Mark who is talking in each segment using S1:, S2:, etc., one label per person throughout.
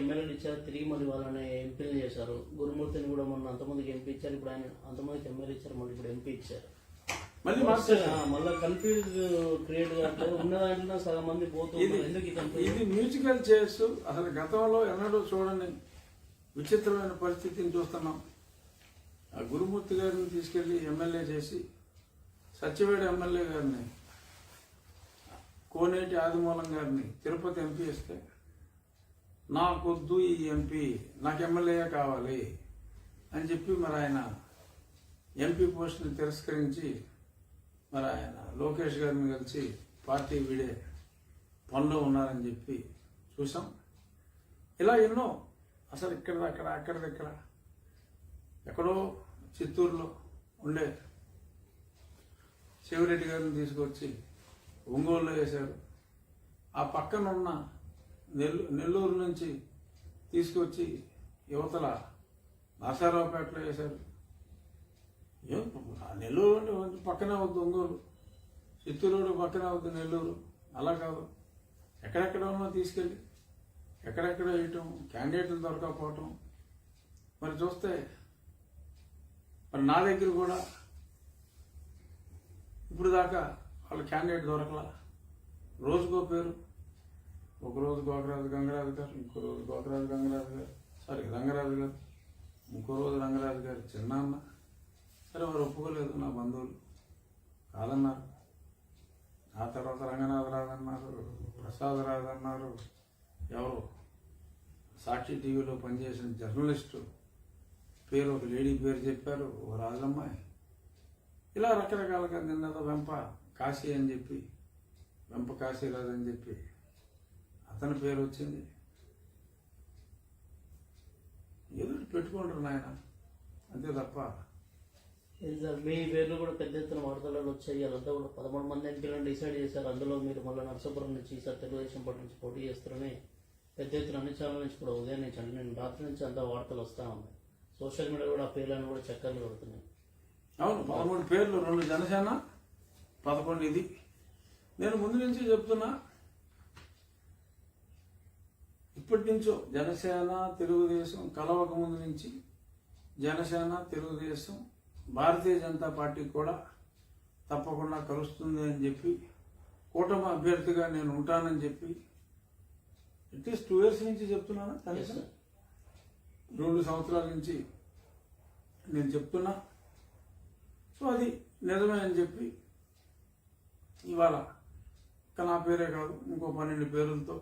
S1: ఎమ్మెల్యేలు ఇచ్చారు తిరిగి మళ్ళీ వాళ్ళని ఎంపీలు చేశారు. గురుమూర్తిని కూడా మొన్న అంతమందికి ఎంపీ ఇచ్చారు ఇప్పుడు ఆయన అంతమందికి ఎమ్మెల్యే ఇచ్చారు మళ్ళీ ఇప్పుడు ఎంపీ ఇచ్చారు.
S2: మళ్ళీ
S1: మళ్ళీ కన్ఫ్యూజ్ క్రియేట్ కావట్లేదు ఉన్న దాంట్లో సగం మంది పోతూ ఉన్నారు. ఎందుకు
S2: ఇది మ్యూజికల్ చేస్తూ అసలు గతంలో ఎన్నడూ చూడని విచిత్రమైన పరిస్థితిని చూస్తున్నాం. ఆ గురుమూర్తి గారిని తీసుకెళ్ళి ఎమ్మెల్యే చేసి సత్యవేడ ఎమ్మెల్యే గారిని కోనేటి ఆదిమూలం గారిని తిరుపతి ఎంపీ ఇస్తే నాకొద్దు ఈ ఎంపీ నాకు ఎమ్మెల్యే కావాలి అని చెప్పి మరి ఆయన ఎంపీ పోస్టుని తిరస్కరించి మరి ఆయన లోకేష్ గారిని కలిసి పార్టీ వీడే పనిలో ఉన్నారని చెప్పి చూసాం ఇలా ఎన్నో అసలు ఇక్కడ అక్కడ అక్కడ దగ్గర ఎక్కడో చిత్తూరులో ఉండే శివరెడ్డి గారిని తీసుకొచ్చి ఒంగోలులో వేశారు. ఆ పక్కన ఉన్న నెల్లూరు నుంచి తీసుకొచ్చి యువతల నాసారావుపేటలో వేశారు. ఏం? నెల్లూరు అంటే పక్కనే అవుద్ది ఒంగోలు. చిత్తూరు పక్కనే అవుద్ది నెల్లూరు. అలా కాదు. ఎక్కడెక్కడ ఉన్నా తీసుకెళ్ళి ఎక్కడెక్కడ వేయటం క్యాండిడేట్లు దొరకకపోవటం మరి చూస్తే మరి నా దగ్గర కూడా ఇప్పుడు దాకా వాళ్ళ క్యాండిడేట్ దొరకలా. రోజుకో పేరు. ఒక రోజు గోకరాజు గంగరాజు గారు ఇంకో రోజు గోకరాజు గంగరాజు గారు సారీ రంగరాజు గారు ఇంకో రోజు రంగరాజు గారు చిన్నాన్న. సరే వారు ఒప్పుకోలేదు నా బంధువులు. కాదన్నారు. ఆ తర్వాత రంగనాథ్ రాదన్నారు ప్రసాద్ రాజు అన్నారు ఎవరు సాక్షి టీవీలో పనిచేసిన జర్నలిస్టు పేరు ఒక లేడీ పేరు చెప్పారు ఓ రాజమ్మాయి. ఇలా రకరకాలుగా నిన్నదో వెంప కాశీ అని చెప్పి వెంప కాశీరాజు అని చెప్పి అతని పేరు వచ్చింది. ఏదో ఒకటి పెట్టుకుంటారు నాయన? అంతే తప్ప.
S1: సార్ మీ పేర్లు కూడా పెద్ద ఎత్తున వార్తలలో వచ్చాయి. అదంతా కూడా పదమూడు మంది ఎంపీలను డిసైడ్ చేశారు. అందులో మీరు మళ్ళీ నరసాపురం నుంచి ఈసారి తెలుగుదేశం పార్టీ నుంచి పోటీ చేస్తారని పెద్ద ఎత్తున అన్ని ఛానల్ నుంచి కూడా ఉదయం నుంచి అంటే నేను రాత్రి నుంచి అంతా వార్తలు వస్తూ ఉన్నాయి. సోషల్ మీడియా కూడా ఆ పేర్లను కూడా చక్కర్లు కొడుతున్నాయి.
S2: అవును పదమూడు పేర్లు రెండు జనసేన పదకొండు ఇది. నేను ముందు నుంచి చెప్తున్నా ఇప్పటి నుంచో జనసేన తెలుగుదేశం కలవక ముందు నుంచి జనసేన తెలుగుదేశం భారతీయ జనతా పార్టీ కూడా తప్పకుండా కలుస్తుంది అని చెప్పి కూటమి అభ్యర్థిగా నేను ఉంటానని చెప్పి అట్లీస్ట్ టూ ఇయర్స్ నుంచి చెప్తున్నానా కనీసం. రెండు సంవత్సరాల నుంచి నేను చెప్తున్నా సో అది నిజమే అని చెప్పి ఇవాళ ఇక నా పేరే కాదు ఇంకో పన్నెండు పేర్లతో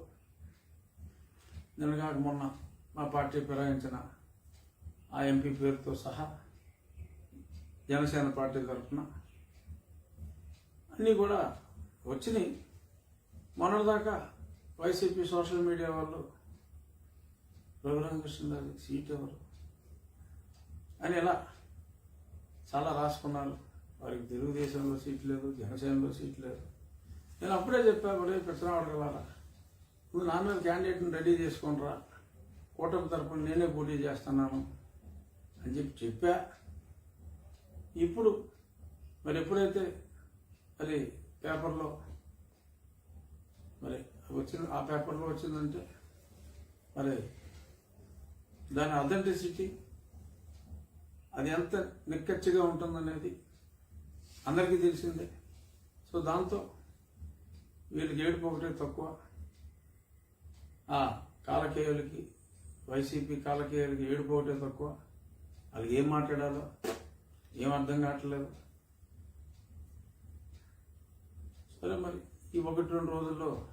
S2: నిన్నగాక మొన్న మా పార్టీ ఫిరాయించిన ఆ ఎంపీ పేరుతో సహా జనసేన పార్టీ తరఫున అన్నీ కూడా వచ్చినాయి. మొన్నటిదాకా వైసీపీ సోషల్ మీడియా వాళ్ళు రఘురామకృష్ణరాజు సీట్ ఎవరు అని ఇలా చాలా రాసుకున్నారు. వారికి తెలుగుదేశంలో సీట్ లేదు జనసేనలో సీట్ లేదు. నేను అప్పుడే చెప్పా బడే పెత్తనాడగలరా నువ్వు నాన్న క్యాండిడేట్ని రెడీ చేసుకుంటారా కూటమి తరఫున నేనే పోటీ చేస్తున్నాను అని చెప్పి చెప్పా. ఇప్పుడు మరి ఎప్పుడైతే మరి పేపర్లో మరి వచ్చింది ఆ పేపర్లో వచ్చిందంటే మరి దాని అథెంటిసిటీ అది ఎంత నిక్కచ్చిగా ఉంటుందనేది అందరికీ తెలిసిందే. సో దాంతో వీళ్ళకి ఏడుపు ఒకటే తక్కువ. కాలకేయులకి వైసీపీ కాలకేయులకి ఏడుపోవటే తక్కువ. వాళ్ళకి ఏం మాట్లాడాలో ఏం అర్థం కావట్లేదు. సరే మరి ఈ ఒకటి రెండు రోజుల్లో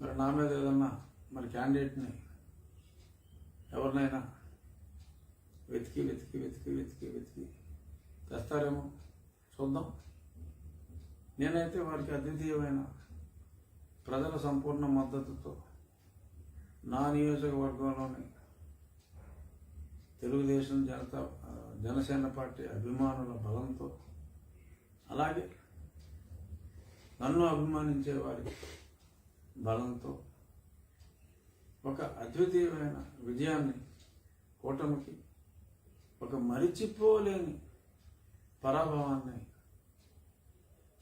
S2: మరి నా మీద ఏదన్నా మరి క్యాండిడేట్ని ఎవరినైనా వెతికి వెతికి వెతికి వెతికి వెతికి తెస్తారేమో చూద్దాం. నేనైతే వారికి అద్వితీయమైన ప్రజల సంపూర్ణ మద్దతుతో నా నియోజకవర్గంలోని తెలుగుదేశం జనతా జనసేన పార్టీ అభిమానుల బలంతో అలాగే నన్ను అభిమానించే వారి బలంతో ఒక అద్వితీయమైన విజయాన్ని కూటమికి ఒక మరిచిపోలేని పరాభవాన్ని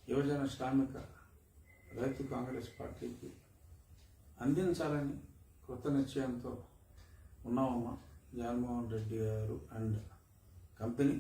S2: యువజన శ్రామిక రైతు కాంగ్రెస్ పార్టీకి అందించాలని కృత నిశ్చయంతో ఉన్నామమ్మా జగన్మోహన్ రెడ్డి గారు అండ్ కంపెనీ.